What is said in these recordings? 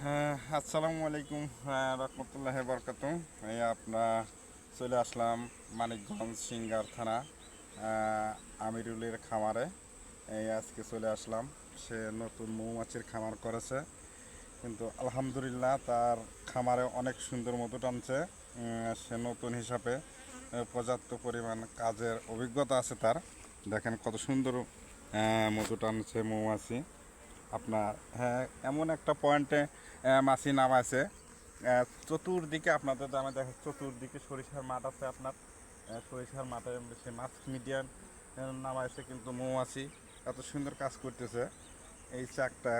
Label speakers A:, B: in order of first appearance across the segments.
A: আসসালামু আলাইকুম। রহমতুল্লাহ বরকাত এই আপনার চলে আসলাম মানিকগঞ্জ সিঙ্গার থানা আমিরুলের খামারে। এই আজকে চলে আসলাম। সে নতুন মৌমাছির খামার করেছে। কিন্তু আলহামদুলিল্লাহ তার খামারে অনেক সুন্দর মধু টানছে। সে নতুন হিসাবে পর্যাপ্ত পরিমাণ কাজের অভিজ্ঞতা আছে তার। দেখেন কত সুন্দর মধু টানছে মৌমাছি। আপনার হ্যাঁ এমন একটা পয়েন্টে মাছি আহ, চতুর্দিকে আপনাদের দামে দেখা চতুর্দিকে সরিষার মাঠ আছে আপনার। সরিষার মাঠে সে মাছ মিডিয়ান নামাইছে কিন্তু মৌমাছি। এত সুন্দর কাজ করতেছে। এই চাকটা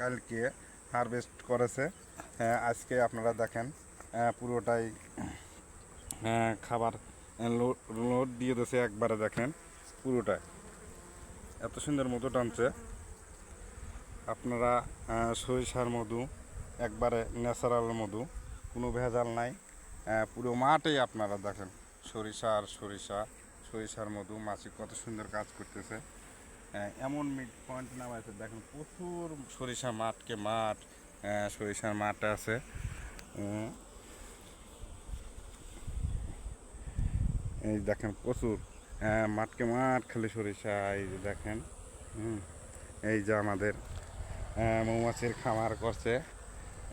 A: কালকে হারভেস্ট করেছে। আজকে আপনারা দেখেন পুরোটাই খাবার লোড লোড দিয়ে দিয়েছে একবারে দেখেন পুরোটাই। এত সুন্দর মতো টানছে। আপনারা সরিষার মধু, একবারে ন্যাচারাল মধু, কোনো ভেজাল নাই। পুরো মাঠেই আপনারা দেখেন, সরিষা আর সরিষা, সরিষার মধু, মাছি কত সুন্দর কাজ করতেছে। এমন মিড পয়েন্ট নামাইছে, দেখেন প্রচুর সরিষা মাঠকে মাঠ সরিষার মাঠ আছে। এই দেখেন প্রচুর মাঠকে মাঠ খালি সরিষা, এই যে দেখেন এই যে আমাদের মৌমাছির খামার করছে।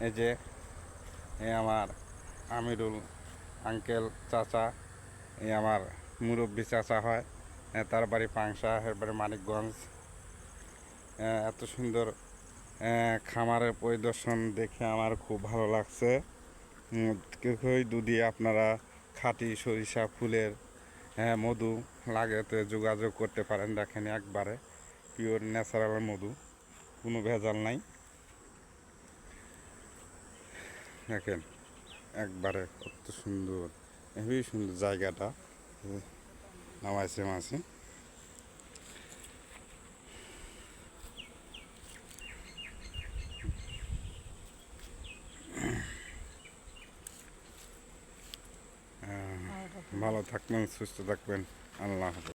A: এই যে আমার আমিরুল আঙ্কেল চাচা এই আমার মুরব্বী চাচা হয় তার বাড়ি পাংশা, এর বাড়ি মানিকগঞ্জ। এত সুন্দর খামারের পরিদর্শন দেখে আমার খুব ভালো লাগছে। কেউই দুদি আপনারা খাঁটি সরিষা, ফুলের হ্যাঁ মধু লাগাতে যোগাযোগ করতে পারেন দেখেন একবারে, পিওর ন্যাচারাল মধু। কোনো ভেজাল নাই। দেখেন একবারে কত সুন্দর হেবি সুন্দর জায়গাটা। নামাইছে মাছি ভালো থাকবেন সুস্থ থাকবেন। আল্লাহ হাফেজ।